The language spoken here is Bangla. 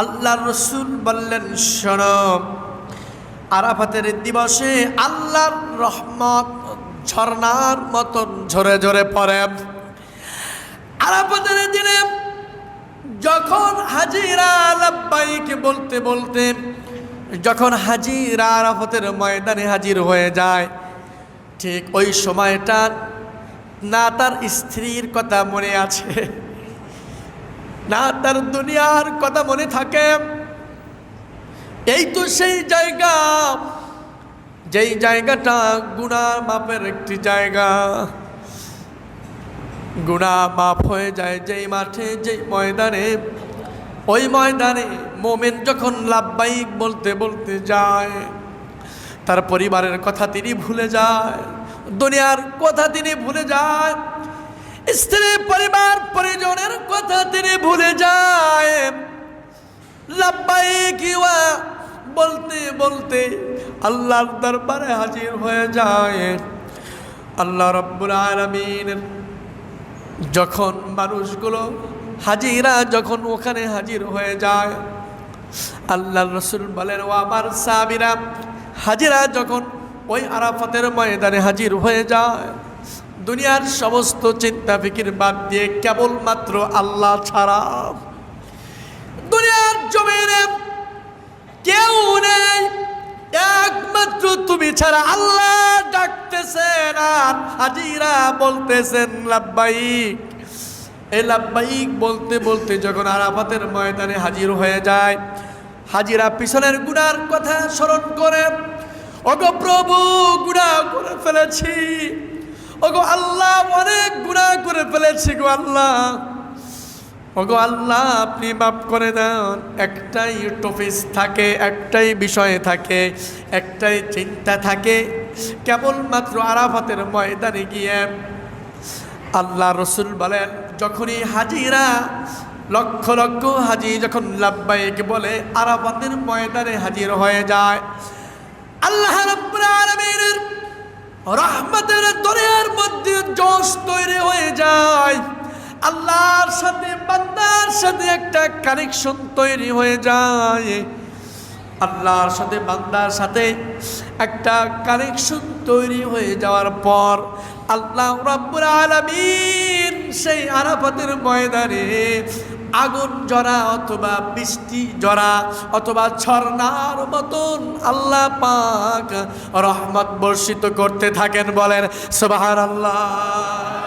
আল্লাহ রসুল বললেন শোনব আরাফাতের দিবসে আল্লাহর রহমত ঝর্ণার মতন ঝরে ঝরে পড়ে। আরাফাতের দিনে যখন হাজিরা লাব্বাইকে বলতে বলতে, যখন হাজিরা আরাফতের ময়দানে হাজির হয়ে যায়, ঠিক ওই সময়টা না তার স্ত্রীর কথা মনে আছে। না তার দুনিয়ার কথা মনে থাকে। এই তো সেই জায়গা, যেই জায়গাটা গুণা মাপের একটি জায়গা। গুণা মাপ হয়ে যায় যেই মাঠে, যেই ময়দানে। ওই ময়দানে মোমেন যখন লাভবাহিক বলতে বলতে যায়, তার পরিবারের কথা তিনি ভুলে যায়, দুনিয়ার কথা তিনি ভুলে যায় স্ত্রী, পরিবার, পরিজনের কথা তিনি ভুলে যায়। লাভবাহিক ইয়া, বলতে বলতে আল্লাহর দরবারে হাজির হয়ে যায়। আল্লাহ রব্বুল আলমিনের যখন মানুষগুলো হাজিরা যখন ওখানে হাজির হয়ে যায় আল্লাহ রসুল বলেন, ও আমার সাবিরা হাজিরা যখন ওই আরাফাতের ময়দানে হাজির হয়ে যায় দুনিয়ার সমস্ত চিন্তা ফিকির বাদ দিয়ে কেবলমাত্র আল্লাহ ছাড়া। দুনিয়ার জমিনে কেউ নেই, একমাত্র তুমি ছাড়া আল্লাহ ডাকতেছেন আর হাজিরা বলতেছেন লাব্বাইক। এই লাব্বাইক বলতে বলতে যখন আরাফাতের ময়দানে হাজির হয়ে যায়, হাজিরা পিছনের গুনার কথা স্মরণ করে, ওগো প্রভু গুণা করে ফেলেছি। ওগো আল্লাহ অনেক গুণা করে ফেলেছি গো আল্লাহ। ওগো আল্লাহ, আপনি মাফ করে দেন। একটাই টপিস থাকে, একটাই বিষয় থাকে, একটাই চিন্তা থাকে। কেবলমাত্র আরাফাতের ময়দানে গিয়ে আল্লাহ রসুল বলেন, যখনই হাজিরা, লক্ষ লক্ষ হাজি যখন লাব্বাইক বলে, আরাফাতের ময়দানে হাজির হয়ে যায়। আল্লাহ রাব্বুল রহমতের দরিয়ার মধ্যে জোশ তৈরি হয়ে যায়। আল্লাহর সাথে, বান্দার সাথে একটা কানেকশন তৈরি হয়ে যায়। আল্লাহর সাথে, বান্দার সাথে একটা কানেকশন তৈরি হয়ে যাওয়ার পর আল্লাহ রাব্বুল আলামিন সেই আরাফাতের ময়দানে আগুন জরা অথবা বৃষ্টি জরা অথবা ঝর্ণার মতন আল্লাহ পাক রহমত বর্ষিত করতে থাকেন বলেন সুবহানাল্লাহ।